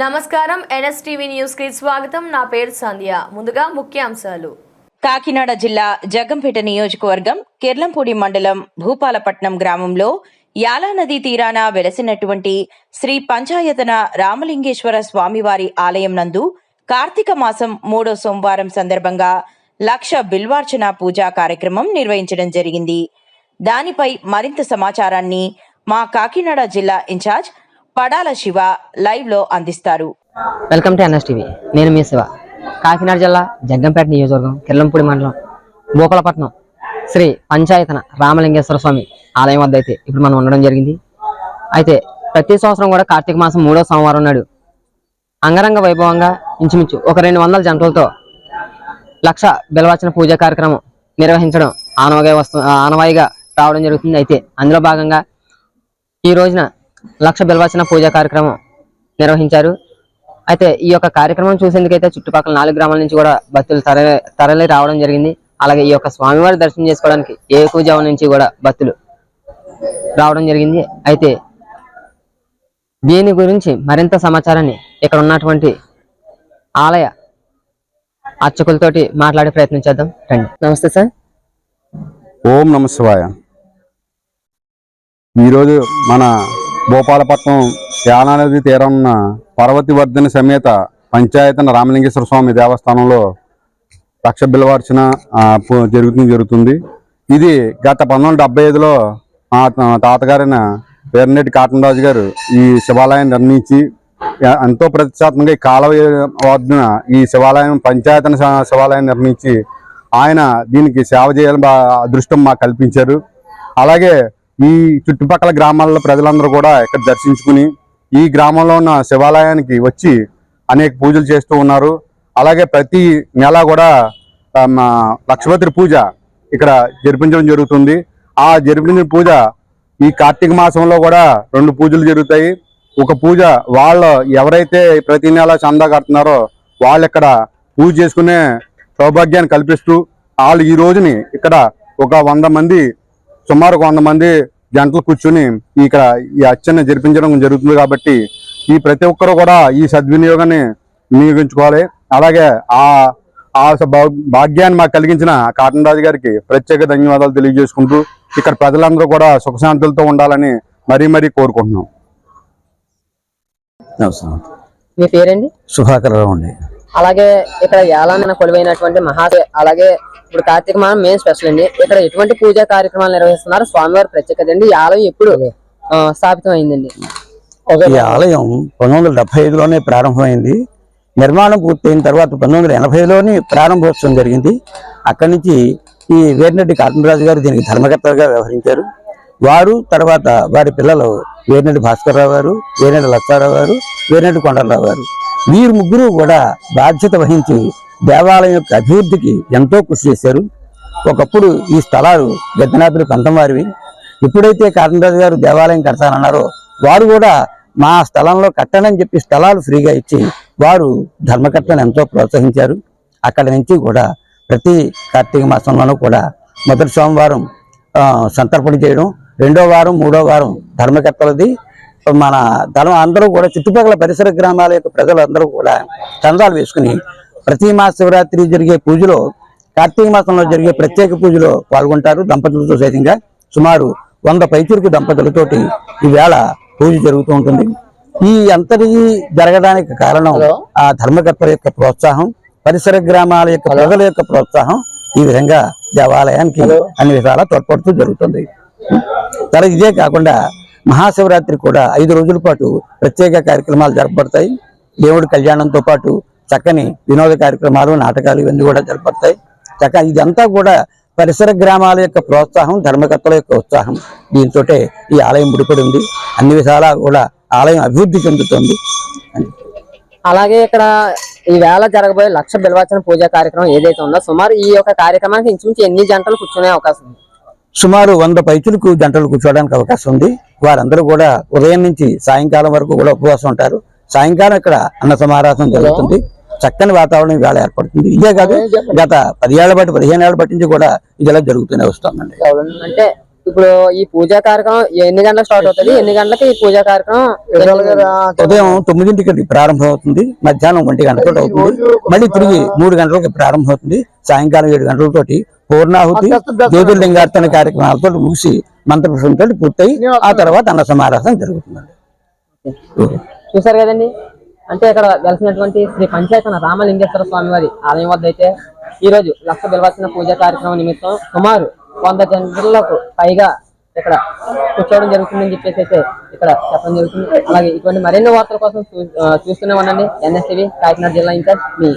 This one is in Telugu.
నమస్కారం ఎన్ఎస్టీవీ న్యూస్కి స్వాగతం. నా పేరు సంధ్య. ముందుగా ముఖ్యాంశాలు. కాకినాడ జిల్లా జగంపేట నియోజకవర్గం కిర్లంపూడి మండలం భూపాలపట్నం గ్రామంలో యాలా నదీ తీరాన వెలసినటువంటి శ్రీ పంచాయతన రామలింగేశ్వర స్వామివారి ఆలయం నందు కార్తీక మాసం మూడో సోమవారం సందర్భంగా లక్ష బిల్వార్చన పూజా కార్యక్రమం నిర్వహించడం జరిగింది. దానిపై మరింత సమాచారాన్ని మా కాకినాడ జిల్లా ఇన్ఛార్జ్ పడాల శివ లైవ్లో అందిస్తారు. Welcome to NS TV. నేను మీ శివ. కాకినాడ జిల్లా జగ్గంపేట నియోజకవర్గం కిర్లంపూడి మండలం భూపాలపట్నం శ్రీ పంచాయతన రామలింగేశ్వర స్వామి ఆలయం వద్ద అయితే ఇప్పుడు మనం ఉండడం జరిగింది. అయితే ప్రతి సంవత్సరం కూడా కార్తీక మాసం మూడో సోమవారం నాడు అంగరంగ వైభవంగా ఇంచుమించు ఒక రెండు వందల జంటలతో లక్ష బిలవచన పూజా కార్యక్రమం నిర్వహించడం ఆనవాయిగా వస్తు ఆనవాయిగా రావడం జరుగుతుంది. అయితే అందులో భాగంగా ఈ రోజున లక్ష బిల్వచన పూజా కార్యక్రమం నిర్వహించారు. అయితే ఈ యొక్క కార్యక్రమం చూసేందుకైతే చుట్టుపక్కల నాలుగు గ్రామాల నుంచి కూడా భక్తులు తరలి తరలి రావడం జరిగింది. అలాగే ఈ యొక్క స్వామివారి దర్శనం చేసుకోవడానికి ఏ పూజావం నుంచి కూడా భక్తులు రావడం జరిగింది. అయితే దీని గురించి మరింత సమాచారాన్ని ఇక్కడ ఉన్నటువంటి ఆలయ అర్చకులతోటి మాట్లాడే ప్రయత్నం చేద్దాం. రండి. నమస్తే సార్. ఓం నమ శివాయ. ఈరోజు మన భూపాలపట్నం యానానది తీరం ఉన్న పర్వతివర్ధన సమేత పంచాయతన రామలింగేశ్వర స్వామి దేవస్థానంలో లక్ష బిల్వార్చన జరుగుతుంది జరుగుతుంది. ఇది గత పంతొమ్మిది వందల డెబ్బై ఐదులో మా తాతగారైన పేర్నెట్టి కాటనరాజు గారు ఈ శివాలయాన్ని నిర్మించి ఎంతో ప్రతిష్టాత్మకంగా ఈ కాలువ వార్డున ఈ శివాలయం పంచాయతన శివాలయం నిర్మించి ఆయన దీనికి సేవ చేయాలని అదృష్టం మాకు కల్పించారు. అలాగే ఈ చుట్టుపక్కల గ్రామాల్లో ప్రజలందరూ కూడా ఇక్కడ దర్శించుకుని ఈ గ్రామంలో ఉన్న శివాలయానికి వచ్చి అనేక పూజలు చేస్తూ ఉన్నారు. అలాగే ప్రతి నెల కూడా లక్ష్మీపతి మా పూజ ఇక్కడ జరిపించడం జరుగుతుంది. ఆ జరిపించిన పూజ ఈ కార్తీక మాసంలో కూడా రెండు పూజలు జరుగుతాయి. ఒక పూజ వాళ్ళు ఎవరైతే ప్రతి నెల చందా కడుతున్నారో వాళ్ళు ఇక్కడ పూజ చేసుకునే సౌభాగ్యాన్ని కల్పిస్తూ వాళ్ళు ఈ రోజుని ఇక్కడ ఒక వంద మంది సుమారు ఒక వంద మంది జంటలు కూర్చుని ఇక్కడ ఈ అర్చన జరిపించడం జరుగుతుంది కాబట్టి ఈ ప్రతి ఒక్కరు కూడా ఈ సద్వినియోగాన్ని వినియోగించుకోవాలి. అలాగే ఆ ఆ భాగ్యాన్ని మాకు కలిగించిన కాటన్ రాజు గారికి ప్రత్యేక ధన్యవాదాలు తెలియజేసుకుంటూ ఇక్కడ ప్రజలందరూ కూడా సుఖశాంతులతో ఉండాలని మరీ మరీ కోరుకుంటున్నాం. నమస్కారం. మీ పేరండి? సుధాకర్ రావు అండి. అలాగే ఇక్కడ ఏలామైన కొలువైనటువంటి మహా అలాగే ఇప్పుడు కార్తీక మాసం మెయిన్ స్పెషల్ అండి. ఇక్కడ ఎటువంటి పూజా కార్యక్రమాలు నిర్వహిస్తున్నారు? స్వామివారి ప్రత్యేకత అండి. ఈ ఆలయం ఎప్పుడు స్థాపితం అయిందండి ఈ ఆలయం పంతొమ్మిది వందల డెబ్బై ఐదులోనే ప్రారంభమైంది. నిర్మాణం పూర్తయిన తర్వాత పంతొమ్మిది వందల ఎనభైలోనే ప్రారంభోత్సవం జరిగింది. అక్కడి నుంచి ఈ వేర్నెడ్డి కాటనరాజు గారు దీనికి ధర్మకర్తగా వ్యవహరించారు. వారు తర్వాత వారి పిల్లలు వేర్నెడ్డి భాస్కర్రావు గారు వేర్నెడ్డి లచ్చారావు గారు వేర్నెడ్డి కొండలరావు గారు. వీరు ముగ్గురు కూడా బాధ్యత వహించి దేవాలయం యొక్క అభివృద్ధికి ఎంతో కృషి చేశారు. ఒకప్పుడు ఈ స్థలాలు గద్దనాథులు పంతం వారివి ఎప్పుడైతే కాటనరాజు గారు దేవాలయం కడతానన్నారో వారు కూడా మా స్థలంలో కట్టనని చెప్పి స్థలాలు ఫ్రీగా ఇచ్చి వారు ధర్మకర్తను ఎంతో ప్రోత్సహించారు. అక్కడి నుంచి కూడా ప్రతి కార్తీక మాసంలోనూ కూడా మొదటి సోమవారం సంతర్పణ చేయడం రెండో వారం మూడో వారం ధర్మకర్తలది మన ధర్మ అందరూ కూడా చుట్టుపక్కల పరిసర గ్రామాల యొక్క ప్రజలందరూ కూడా చందాలు వేసుకుని ప్రతి మాస శివరాత్రి జరిగే పూజలో కార్తీక మాసంలో జరిగే ప్రత్యేక పూజలో పాల్గొంటారు దంపతులతో సైతంగా. సుమారు వంద పైచురుకు దంపతులతోటి ఈవేళ పూజ జరుగుతూ ఉంటుంది. ఈ అంతటి జరగడానికి కారణం ఆ ధర్మకర్తల యొక్క ప్రోత్సాహం పరిసర గ్రామాల యొక్క ప్రజల యొక్క ప్రోత్సాహం ఈ విధంగా దేవాలయానికి అన్ని విధాలా తోడ్పడుతూ జరుగుతుంది. తర్వాత ఇదే కాకుండా మహాశివరాత్రి కూడా ఐదు రోజుల పాటు ప్రత్యేక కార్యక్రమాలు జరపబడతాయి. దేవుడి కళ్యాణంతో పాటు చక్కని వినోద కార్యక్రమాలు నాటకాలు ఇవన్నీ కూడా జరపడతాయి చక్క ఇదంతా కూడా పరిసర గ్రామాల యొక్క ప్రోత్సాహం ధర్మకర్తల యొక్క ఉత్సాహం. దీంతో ఈ ఆలయం ముడిపడి ఉంది. అన్ని విధాలా కూడా ఆలయం అభివృద్ధి చెందుతుంది. అలాగే ఇక్కడ ఈ వేళ జరగబోయే లక్ష బిల్వచన పూజా కార్యక్రమం ఏదైతే ఉందో సుమారు ఈ యొక్క కార్యక్రమానికి ఇంచుమించు ఎన్ని జంటలు కూర్చునే అవకాశం ఉంది. సుమారు వంద పైచులకు జంటలు కూర్చోవడానికి అవకాశం ఉంది. వారందరూ కూడా ఉదయం నుంచి సాయంకాలం వరకు కూడా ఉపవాసం ఉంటారు. సాయంకాలం ఇక్కడ అన్న సమారాధన జరుగుతుంది. చక్కని వాతావరణం వేళ ఏర్పడుతుంది. ఇదే కాదు గత పదిహేళ్ళ బట్టి పదిహేను ఏళ్ళ బట్టి నుంచి కూడా ఇది ఇలా జరుగుతూనే వస్తుందండి. అంటే ఇప్పుడు ఈ పూజా కార్యక్రమం ఎన్ని గంటలకు స్టార్ట్ అవుతుంది? ఎన్ని గంటలకి ఈ పూజా కార్యక్రమం ఉదయం తొమ్మిదింటికి ప్రారంభం అవుతుంది మధ్యాహ్నం ఒంటి గంటతో అవుతుంది. మళ్ళీ తిరిగి మూడు గంటలకు ప్రారంభం అవుతుంది సాయంకాలం ఏడు గంటలతోటి పూర్ణాహుతి జ్యోతిర్లింగార్చన కార్యక్రమాలతో ముగిసి మంత్రపుష్పంతో పూర్తయి ఆ తర్వాత అన్న సమారాధన జరుగుతుందండి చూసారు కదండి? అంటే ఇక్కడ వెలిసినటువంటి శ్రీ పంచాయతన రామలింగేశ్వర స్వామి వారి ఆలయం వద్ద అయితే ఈ రోజు లక్ష బిలవచ్చిన పూజా కార్యక్రమం నిమిత్తం సుమారు వంద జనలకు పైగా ఇక్కడ కూర్చోవడం జరుగుతుందని చెప్పేసి అయితే ఇక్కడ చెప్పడం జరుగుతుంది. అలాగే ఇటువంటి మరిన్ని వార్తల కోసం చూస్తూనే ఉండండి. ఎన్ఎస్టీవీ కాకినాడ జిల్లా ఇన్ఛార్జ్ మీ.